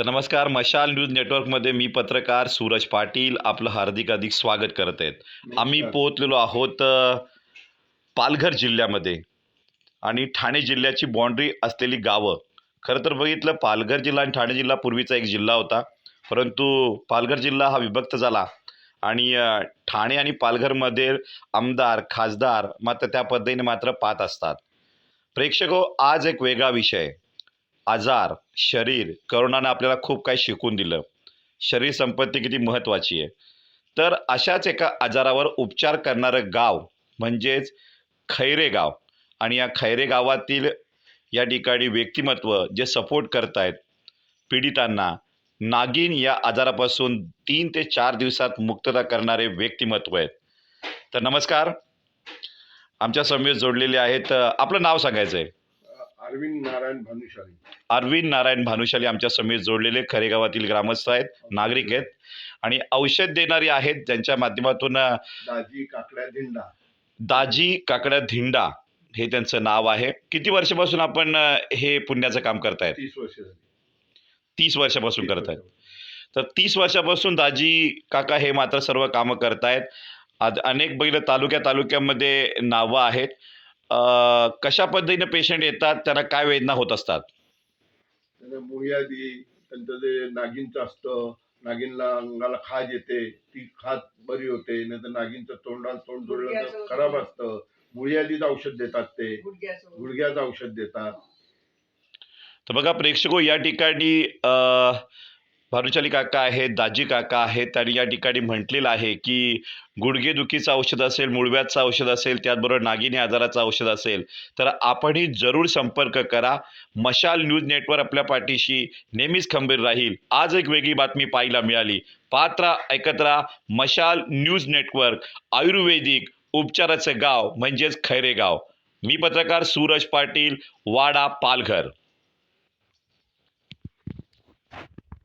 तर नमस्कार मशाल न्यूज नेटवर्कमध्ये मी पत्रकार सूरज पाटील आपलं हार्दिक हार्दिक स्वागत करत आहेत. आम्ही पोहोचलेलो आहोत पालघर जिल्ह्यामध्ये आणि ठाणे जिल्ह्याची बाँड्री असलेली गावं. खरं तर बघितलं पालघर जिल्हा आणि ठाणे जिल्हा पूर्वीचा एक जिल्हा होता. परंतु पालघर जिल्हा हा विभक्त झाला आणि ठाणे आणि पालघरमध्ये आमदार खासदार मात्र त्या पद्धतीने मात्र पाहत असतात. प्रेक्षको आज एक वेगळा विषय आजार शरीर करोनानं आपल्याला खूप काही शिकून दिलं. शरीर संपत्ती किती महत्त्वाची आहे. तर अशाच एका आजारावर उपचार करणारं गाव म्हणजेच खैरे गाव. आणि या खैरे गावातील या ठिकाणी व्यक्तिमत्व जे सपोर्ट करतायत पीडितांना नागिन या आजारापासून तीन ते चार दिवसात मुक्तता करणारे व्यक्तिमत्व आहेत. तर नमस्कार. आमच्या समवेत जोडलेले आहेत आपलं नाव सांगायचं आहे अरविंद नारायण भानुशाली. अरविंद नारायण भानुशाली आमच्या समेत जोडलेले खरे गावातील ग्रामस्थ आहेत नागरिक आहेत. आणि औषध देणारे आहेत ज्यांच्या माध्यमातून दाजी काकड्या दिंडा दाजी काकड्या धिंडा हे त्यांचं नाव आहे. किती वर्षापासून आपण अ, हे पुण्याचं काम करतायत? तीस वर्ष झाली. तीस वर्षापासून करतायत. तर तीस वर्षापासून दाजी काका हे मात्र सर्व कामं करतायत. आज अनेक बैल तालुक्या तालुक्यामध्ये नावं आहेत. कशा पद्धतीने पेशंट येतात? त्यांना काय वेदना होत असतात? त्यांना मुळ्यादी त्यांचं जे नागिनचं असतं नागिनला अंगाला खाज येते ती खाज बरी होते नाही तर नागिनचं तोंडाला तोंड जोडलं तर गुडघ्याचं खराब. असतं. मुळ्यादीच औषध देतात ते गुडघ्याचं गुडघ्याचं औषध देतात. तर बघा प्रेक्षको या ठिकाणी अ, भानुशाली काका आहेत दाजी काका आहेत त्यांनी या ठिकाणी म्हटलेलं आहे की गुडघेदुखीचं औषध असेल मुळव्याचं औषध असेल त्याचबरोबर नागिनी आजाराचं औषध असेल तर आपणही जरूर संपर्क करा. मशाल न्यूज नेटवर्क आपल्या पाठीशी नेहमीच खंबीर राहील. आज एक वेगळी बातमी पाहायला मिळाली. पात्रा एकत्र मशाल न्यूज नेटवर्क आयुर्वेदिक उपचाराचं गाव म्हणजेच खैरे गाव मी पत्रकार सूरज पाटील वाडा पालघर.